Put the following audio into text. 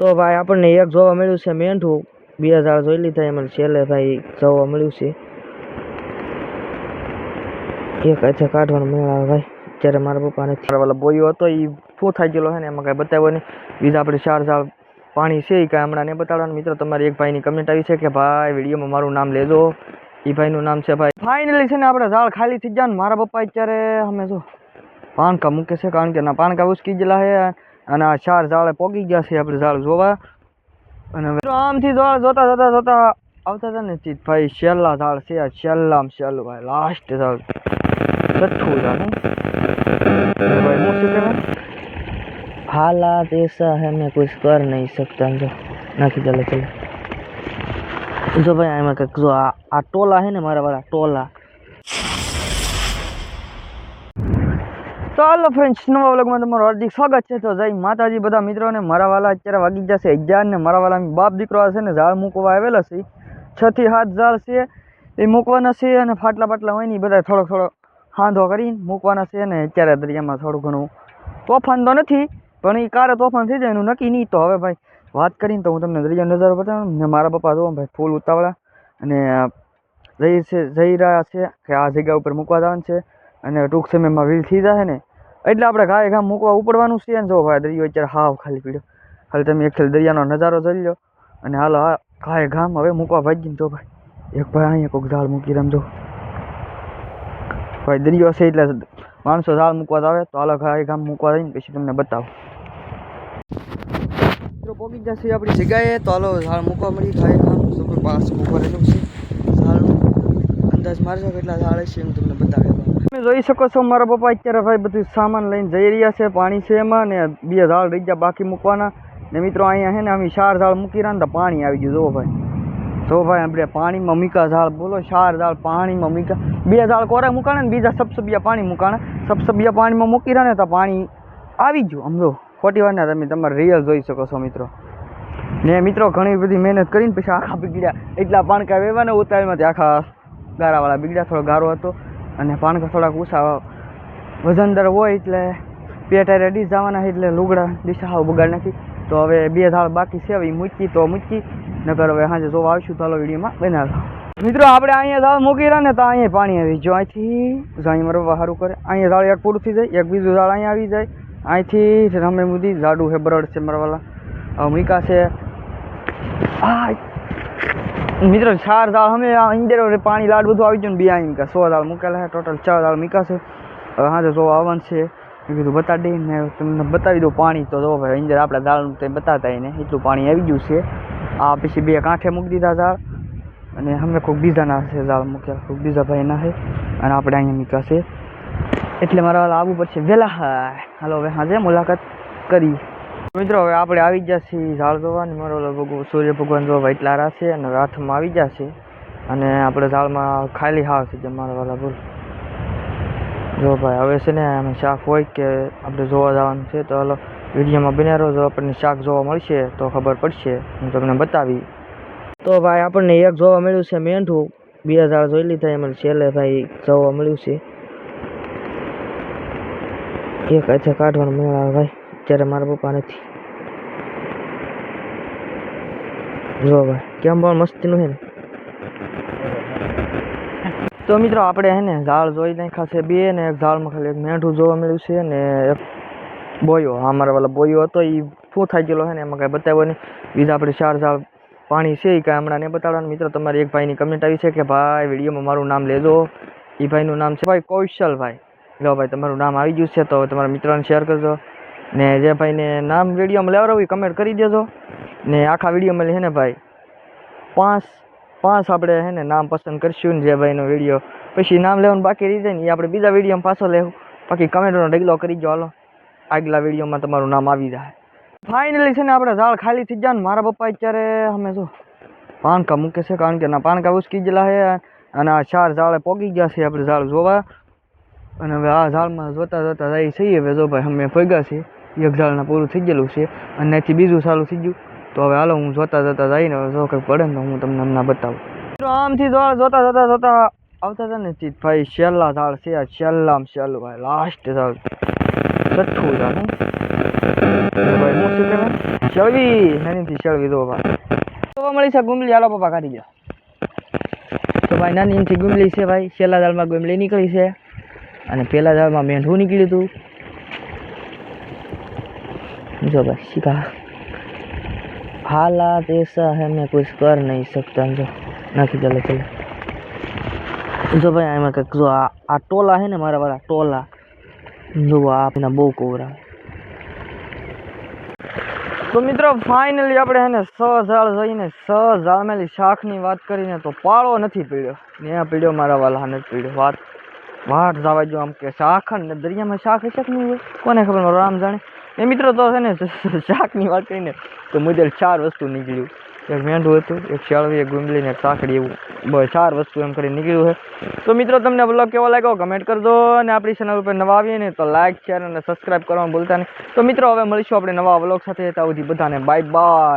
તો ભાઈ આપણને એક જોવા મળ્યું છે મેંઢું. બે હજાર જોઈ લીધા એમાં છેલ્લે ભાઈ જોવા મળ્યું છે. એક હાથે કાઢવાનો મેળ આવે ભાઈ. ત્યારે મારા પપ્પા નથી બોયો હતો એ શું થઈ ગયેલો છે ને એમાં કાંઈ બતાવ્યો નહીં. બીજા આપણે ચાર ઝાડ પાણી છે એ કાંઈ હમણાં નહીં બતાવવાનું. મિત્રો, તમારી એક ભાઈની કમેન્ટ આવી છે કે, ભાઈ, વિડીયોમાં મારું નામ લેજો. એ ભાઈનું નામ છે ભાઈ. ફાઇનલી છે ને આપણે ઝાડ ખાલી થઈ ગયા ને મારા પપ્પા અત્યારે અમે જો પાણકા મૂકે છે, કારણ કે ના પાણકા ઉસકી ગયેલા છે. અને આ ચાર ઝાડે પોગી ગયા છે આપણે ઝાડ જોવા. અને આમથી ઝાડ જોતા જોતા જોતા આવતા હતા ને ભાઈ છેલ્લા ઝાડ છે આ છેલ્લામાં છેલ્લું ભાઈ લાસ્ટ ઝાડ. છઠ્ઠું ઝાડ ભાઈ હું શું કહેવાય હાલાત એસા હે, મેં કુછ કર નહીં શકતા. જો, નાખી ચાલે ચાલે જો ભાઈ એમાં કંઈક જો આ ટોલા છે ને મારા વાળા ટોલા હાલો ફ્રેન્ડ્સ નવા વ્લોગમાં તમારું હાર્દિક સ્વાગત છે. તો જય માતાજી, બધા મિત્રોને મારા વાલા અત્યારે વાગી જશે અગિયાર ને મારા વાલા બાપ દીકરો છે ને ઝાડ મૂકવા આવેલા છે. છ થી સાત ઝાડ છે, એ મૂકવાના છે અને ફાટલા બાટલા હોય ને બધા થોડોક થોડો હાંધો કરીને મૂકવાના છે ને અત્યારે દરિયામાં થોડું ઘણું તોફાન તો નથી, પણ એ કારે તોફાન થઈ જાય, એનું નક્કી નહીં. તો હવે ભાઈ, વાત કરીને તો હું તમને દરિયા નજારો બતાવું ને મારા પપ્પા જોવા ભાઈ, ફૂલ ઉતાવળા અને જઈ છે જઈ રહ્યા છે કે આ જગ્યા ઉપર મૂકવા જવાનું છે અને ટૂંક સમયમાં વીલ થઈ જશે ને એટલે આપણે ઘાએ ઘા મૂકવા ઉપડવાનું છે ને જો ભાઈ, દરિયો અત્યારે હાવ ખાલી પીડ્યો. ખાલી તમે એક ખેલ દરિયાનો નજારો જોઈ લો. અને હાલો હા ઘાએ ઘામ હવે મૂકવા ભાગી જો ભાઈ. એક ભાઈ અહીંયા કોઈક ઝાડ મૂકી રમજો ભાઈ, દરિયો છે એટલે માણસો ઝાડ મૂકવા આવે. તો હાલો ઘાએ ઘામ મૂકવા જઈને પછી તમને બતાવો. મિત્રો પહોંચી જશે આપણી જગ્યાએ. તો હાલો ઝાડ મૂકવા મળી ઘાએ ઘામ પાસ મૂકવા રહેલું છે. ઝાડનું અંદાજ મારજો કેટલા ઝાડ છે હું તમને બતાવી દઉં તમે જોઈ શકો છો, મારા પપ્પા અત્યારે ભાઈ બધું સામાન લઈને જઈ રહ્યા છે, પાણી છે એમાં ને બે ઝાડ રહી ગયા બાકી મૂકવાના. ને મિત્રો અહીંયા છે ને અમે ચાર ઝાડ મૂકી રહ્યા ને તો પાણી આવી ગયું. જુઓ ભાઈ. જો ભાઈ, આપણે પાણીમાં મીકા ઝાડ, બોલો, ચાર ઝાડ પાણીમાં મીકા. બે ઝાડ કોરા મૂકાણે ને બીજા સબસબિયા પાણી મૂકાણે. સબસબિયા પાણીમાં મૂકી રહ્યા ને તો પાણી આવી ગયું. સમજો ખોટી વાત ના તમે તમારે રિયલ જોઈ શકો છો મિત્રો. ને મિત્રો, ઘણી બધી મહેનત કરીને પછી આખા બીગડ્યા. એટલા પાણકા વેવાના ઉતાવળમાંથી આખા ગારાવાળા બીગડ્યા. થોડો ગારો હતો. અને પાણકા થોડાક ઓછા વજનદાર હોય એટલે પેટ રેડી જવાના છે એટલે લુગડા દિશા હાવ બગાડ નાખી. તો હવે બે ધાળ બાકી છે, હવે મૂકી, તો મૂકી. નકર હવે સાંજે જોવા આવીશું હાલો વિડીયોમાં બનાવજો મિત્રો, આપણે અહીંયા ધાળ મૂકી રહ્યા ને તો અહીંયા પાણી આવી જો અહીંથી જાણી મરવા સારું કરે. અહીંયા ધાળ એક પૂરું થઈ જાય, એક બીજું ધાળ અહીંયા આવી જાય. અહીંથી રમે સુધી ઝાડું છે, બરડ છે, મરવાલા. મૂકા છે. આ મિત્રો, ચાર દાળ અમે અંદર પાણી લાડ બધું આવી ગયું ને બે અહીં મીકા સો દાળ મૂકેલા છે ટોટલ ચાર દાળ મીકાશે. હવે હાજર જો આવવાનું છે, મેં કીધું દઈ ને તમને બતાવી દઉં પાણી તો જો ભાઈ અંદર આપણા દાળનું તે બતાવતા એને એટલું પાણી આવી ગયું છે. આ પછી બે કાંઠે મૂકી દીધા દાળ અને અમે કોઈક બીજાના છે દાળ મૂક્યા કોઈક બીજા ભાઈના છે અને આપણે અહીંયા મીકાશે. એટલે મારા આવવું પડશે વહેલા હા હાલો, હવે હાજે મુલાકાત કરી. મિત્રો, હવે આપણે આવી ગયા છીએ ઝાડ જોવા ને મારો સૂર્ય ભગવાન જોવા એટલા રા છે અને હાથમાં આવી ગયા છે. અને આપણે ઝાડમાં ખાલી હાવ છે જે મારા વાલા બોલ જો ભાઈ, હવે છે ને અમે શાક હોય કે આપણે જોવા જવાનું છે, તો હલો વિડીયોમાં બન્યા રહો જો આપણને શાક જોવા મળશે તો ખબર પડશે. હું તમને બતાવી. તો ભાઈ, આપણને એક જોવા મળ્યું છે મેંઢું. બે હજાર જોઈ લીધા, એમાં છેલ્લે ભાઈ જોવા મળ્યું છે. એક હાથે કાઢવાનું મેળ ભાઈ. અત્યારે મારા પપ્પા નથી. જો ભાઈ કેમ પણ મસ્તીનું છે ને. તો મિત્રો આપણે હે ને ઝાડ જોઈ નાખ્યા છે બે ને એક ઝાડમાં ખાલી એક મેંઢું જોવા મળ્યું છે ને એક બોયો હા મારા વાલા બોયો હતો એ શું થઈ ગયેલો છે ને, એમાં કાંઈ બતાવ્યો નહીં. બીજા આપણે ચાર ઝાડ પાણી છે એ કાંઈ હમણાં નહીં બતાવવાનું. મિત્રો, તમારી એક ભાઈની કમેન્ટ આવી છે કે, ભાઈ, વિડીયોમાં મારું નામ લેજો. એ ભાઈનું નામ છે, ભાઈ, કૌશલભાઈ. લો ભાઈ, તમારું નામ આવી ગયું છે, તો તમારા મિત્રોને શેર કરજો. ને જે ભાઈને નામ વિડીયોમાં લેવડાવું એ કમેન્ટ કરી દેજો. ને આખા વિડીયોમાં છે ને ભાઈ. પાંચ પાંચ આપણે છે ને નામ પસંદ કરશું ને જે ભાઈનો વીડિયો પછી નામ લેવાનું બાકી રહી જાય ને એ આપણે બીજા વિડીયોમાં પાછો લેવું. બાકી કમેન્ટનો ઢગલો કરી દો હાલો. આગલા વિડીયોમાં તમારું નામ આવી જાય. ફાઇનલી છે ને આપણે ઝાડ ખાલી થઈ જાય ને મારા પપ્પા અત્યારે અમે શું પાણકા મૂકે છે કારણ કે ના પાણકા ઉસકી ગયેલા છે અને આ ચાર ઝાડે પોગી ગયા છે આપણે ઝાડ જોવા. અને હવે આ ઝાડમાં જોતા જોતા જાય છીએ હવે જો ભાઈ અમે ફોગ્યા છે ઝાડના પૂરું થઈ ગયેલું છે અને અહીંથી બીજું ચાલુ થઈ ગયું. તો હવે હાલો હું જોતા જોતા જઈને જો કંઈક પડે ને તો હું તમને હમણાં બતાવું. મિત્રો, આમથી જોતા જોતા જોતા આવતા હતા ને ભાઈ છેલ્લા ઝાડ છે, આ છેલ્લામાં છેલ્લું ભાઈ લાસ્ટ ઝાડ. છઠ્ઠું ઝાડ. ભાઈ, શું કહેવાય શળવી નાનીથી ચળવી દો ભાઈ. તો મળી છે ગુમલી હાલો પપ્પા, કાઢી ગયા તો ભાઈ નાની એમથી ગુમલી છે ભાઈ. છેલ્લા દાળમાં ગુમલી નીકળી છે. અને પહેલા દાળમાં મેંઢું નીકળ્યું હતું. જો ભાઈ શીખા हालात ऐसा है मैं कुछ कर नहीं सकता जो નાખી ચાલો ચાલો જો ભાઈ આમાં કંઈક જો આ આ ટોલા છે ને મારા વાળા ટોલા જો આ આપણા બહુ કોવરા તો મિત્રો ફાઇનલી આપણે છે ને સ ઝાડ જઈને સ ઝાડમેલી શાકની વાત કરીને તો પાળો નથી પીડ્યો ને આ પીડ્યો મારા વાલા નથી પીડ્યો વાત વાટ જવા જો આમ કે શાક ને દરિયામાં શાક હશે કે નહીં હોય કોને ખબર મારો રામ જાણે એ મિત્રો તો છે ને શાકની વાત કરીને તો મુજબ ચાર વસ્તુ નીકળ્યું. એક મેંઢું હતું, એક શાળવી, એક ગુંદલી ને એક સાંકડી એવું. ચાર વસ્તુ એમ કરીને નીકળ્યું છે. તો મિત્રો તમને બ્લોગ કેવો લાગ્યો કમેન્ટ કરજો અને આપણી ચેનલ ઉપર નવા આવીએ ને તો લાઇક શેર અને સબસ્ક્રાઇબ કરવાનું ભૂલતા નહીં. તો મિત્રો હવે મળીશું આપણે નવા બ્લોગ સાથે. ત્યાં સુધી બધાને બાય બાય